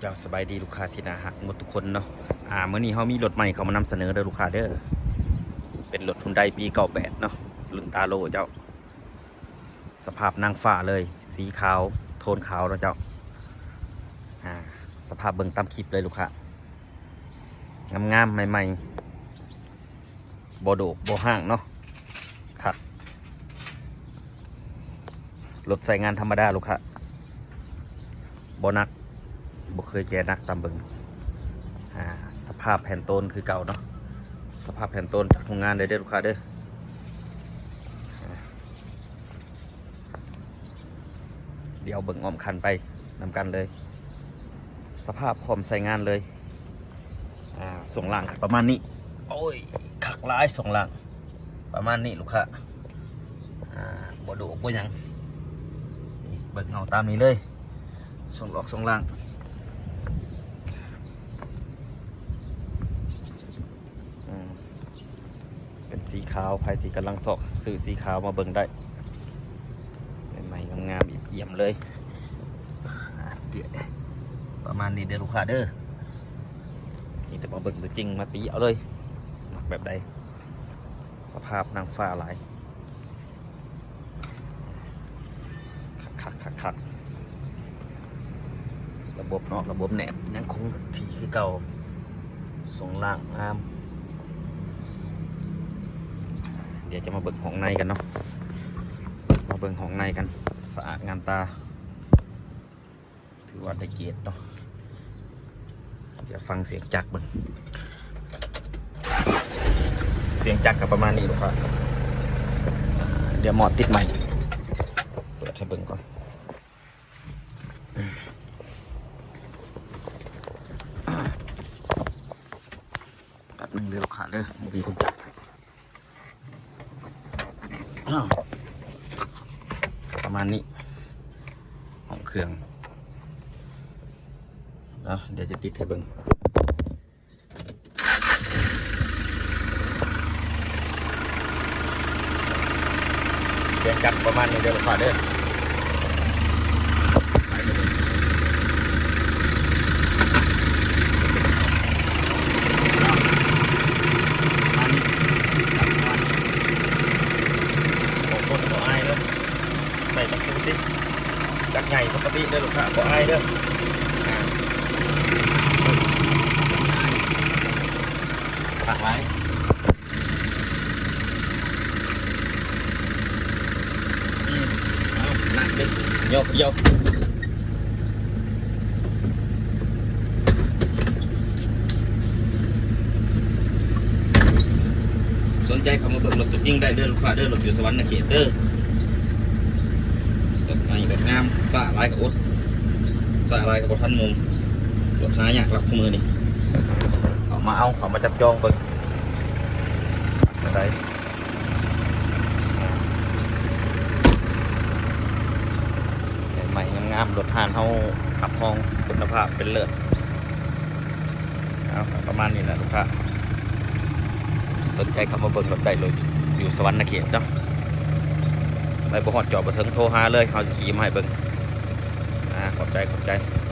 เจ้าสบายดีลูกค้าที่นาฮักหมดทุกคนเนาะอ่าเมื่อนี้เขามีรถใหม่เขามานำเสนอเด้อลูกค้าเด้อเป็นรถทุนไดปีเก่าแปดเนาะรุ่นตาโลเจ้า สภาพนางฟ้าเลย สีขาว โทนขาวเนาะเจ้าอ่าสภาพเบิ่งตามคลิปเลยลูกค้างามๆใหม่ๆบโดกบห้างเนาะครับรถใส่งานธรรมดาลูกค้าบนัก บ่เคยแก่นักตามเบิงอ่าสภาพแผ่นต้นคือเก่าเนาะสภาพแผ่นต้นจากโรงงานเลยเด้อลูกค้าเด้อเดี๋ยวเบิ่งอ้อมคันไปนำกันเลย สภาพพร้อมใส่งานเลยอ่าส่งหลังประมาณนี้ โอ้ยขักร้ายส่งหลังประมาณนี้ลูกค้าอ่าบ่โดกบ่ยังบ่เบิกเงาตามนี้เลยส่งหลอกส่งล่าง อืม เป็นสีขาวใครที่กำลังสอกซื้อสีขาวมาเบิ่งได้ใหม่ๆงามๆเอี่ยมเลยเดี๋ยประมาณนี้เด้อลูกค้าเด้อนี่แต่มาเบิ่งตัวจริงมาตีเอาเลยมักแบบใดสภาพนางฟ้าหลายคักคักคักคักระบบเนาะระบบแหนบยังคงที่คือเก่าทรงล่างงาม เดี๋ยวจะมาเบิ่งห้องในกันเนาะมาเบิ่งห้องในกันสะอาดงามตา ถือว่าได้เกียรติเนาะเดี๋ยวฟังเสียงจักรเบิ่งเสียงจักรกับประมาณนี้ลูกครับเดี๋ยวหมอดติดใหม่ เปิดให้เบิ่งก่อนแป๊บหนึงเดี๋ยวลูกค้าเด้อบ่มีคนจับอ้าว ประมาณนี้ ของเครื่องเนาะเดี๋ยวจะติดให้เบิ้งเสียงจับประมาณนี้เดี๋ยวลูกค้าเด้อนนี้ของคนบ่อายเด้อใส่ตะปูสิ จักใหญ่ปกติเด้อลูกค้าบ่อายเด้อตักไว้นักเด้อยกยกสนใจเข้ามาเบิ่งรถตัวจริงได้เด้อลูกค้าเด้อรถอยู่สวรรค์นะเขตเด้อรถใหม่รถ งามสะลายกับอดสะลายกับบทันมุมรถหายากหลับมือนี่เอามาเอาเขามาจับจองเบิ่งอะไรใหม่งามๆรถหานเฮาขับห้องคุณภาพเป็นเลิศเอาประมาณนี้แหละลูกค้าสนใจเข้ามาเบิ่งรถได้เลยอยู่สวรรค์นเขตเนาะ ไปบ่หอดจอดบ่ถึงโทรหาเลยเขาจะขี่มาให้เบิ่งอ่าขอบใจขอบใจ